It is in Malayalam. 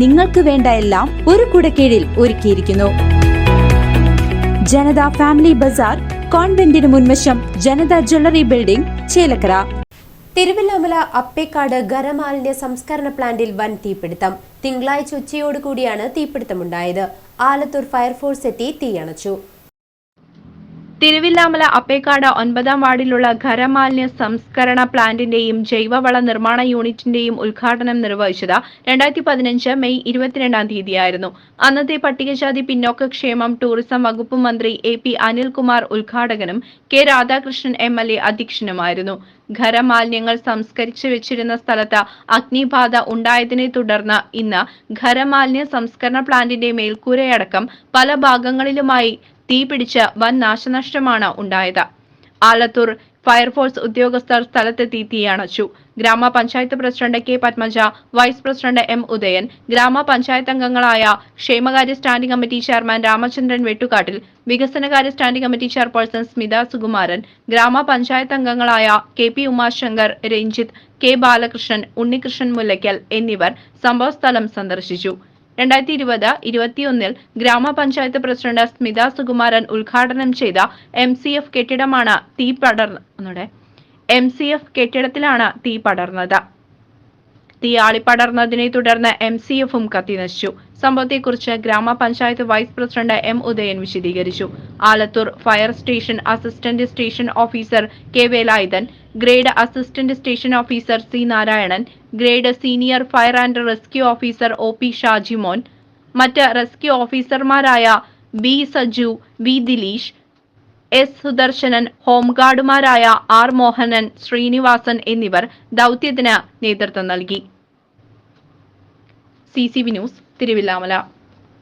നിങ്ങൾക്ക് വേണ്ട എല്ലാം ഒരു കുടക്കീഴിൽ ഒരുക്കിയിരിക്കുന്നു. ജനത ഫാമിലി ബസാർ കോൺവെന്റിന് മുൻവശം ജനത ജ്വല്ലറി ബിൽഡിംഗ് ചേലക്കര. തിരുവല്ലാമല അപ്പേക്കാട് ഖരമാലിന്യ സംസ്കരണ പ്ലാന്റിൽ വൻ തീപിടുത്തം. തിങ്കളാഴ്ച ഉച്ചയോടുകൂടിയാണ് തീപിടുത്തമുണ്ടായത്. ആലത്തൂർ ഫയർഫോഴ്സ് എത്തി തീയണച്ചു. തിരുവില്ലാമല അപ്പേക്കാട് ഒൻപതാം വാർഡിലുള്ള ഖരമാലിന്യ സംസ്കരണ പ്ലാന്റിന്റെയും ജൈവവള നിർമ്മാണ യൂണിറ്റിന്റെയും ഉദ്ഘാടനം നിർവഹിച്ചത് രണ്ടായിരത്തി പതിനഞ്ച് മെയ് ഇരുപത്തിരണ്ടാം തീയതിയായിരുന്നു. അന്നത്തെ പട്ടികജാതി പിന്നോക്ക ക്ഷേമം ടൂറിസം വകുപ്പ് മന്ത്രി A P Anilkumar ഉദ്ഘാടകനും K Radhakrishnan M L A അധ്യക്ഷനുമായിരുന്നു. ഖരമാലിന്യങ്ങൾ സംസ്കരിച്ചു വെച്ചിരുന്ന സ്ഥലത്ത് അഗ്നിബാധ ഉണ്ടായതിനെ തുടർന്ന് ഇന്ന് ഖരമാലിന്യ സംസ്കരണ പ്ലാന്റിന്റെ മേൽക്കൂരയടക്കം പല ഭാഗങ്ങളിലുമായി തീപിടിച്ച് വൻ നാശനഷ്ടമാണ് ഉണ്ടായത്. ആലത്തൂർ ഫയർഫോഴ്സ് ഉദ്യോഗസ്ഥർ സ്ഥലത്തെത്തി തീയണച്ചു. ഗ്രാമപഞ്ചായത്ത് president K Padmaja vice president M Udayan ഗ്രാമപഞ്ചായത്ത് അംഗങ്ങളായ ക്ഷേമകാര്യ standing committee chairman Ramachandran Vettukattil വികസനകാര്യ standing committee chairperson Smitha Sukumaran ഗ്രാമപഞ്ചായത്ത് അംഗങ്ങളായ K P Umashankar Ranjith K Balakrishnan Unnikrishnan Mullakkal എന്നിവർ സംഭവസ്ഥലം സന്ദർശിച്ചു. രണ്ടായിരത്തി ഇരുപത് ഇരുപത്തിയൊന്നിൽ ഗ്രാമപഞ്ചായത്ത് പ്രസിഡന്റ് സ്മിത സുകുമാരൻ ഉദ്ഘാടനം ചെയ്ത എം സി എഫ് കെട്ടിടമാണ് തീ പടർന്നത് എം സി എഫ് കെട്ടിടത്തിലാണ് തീ പടർന്നത്. തീ പടർന്നതിനെ തുടർന്ന് എം സി എഫും കത്തിനശിച്ചു. സംഭവത്തെക്കുറിച്ച് ഗ്രാമപഞ്ചായത്ത് വൈസ് പ്രസിഡന്റ് എം ഉദയൻ വിശദീകരിച്ചു. Alathur fire station assistant station officer K Velayudhan grade assistant station officer C Narayanan grade senior fire and rescue officer O P Shajimon മറ്റ് റെസ്ക്യൂ ഓഫീസർമാരായ B Saju V Dileesh S Sudarsanan ഹോംഗാർഡുമാരായ R Mohanan Sreenivasan എന്നിവർ ദൗത്യത്തിന് നേതൃത്വം നൽകി. C news Thiruvillwamala.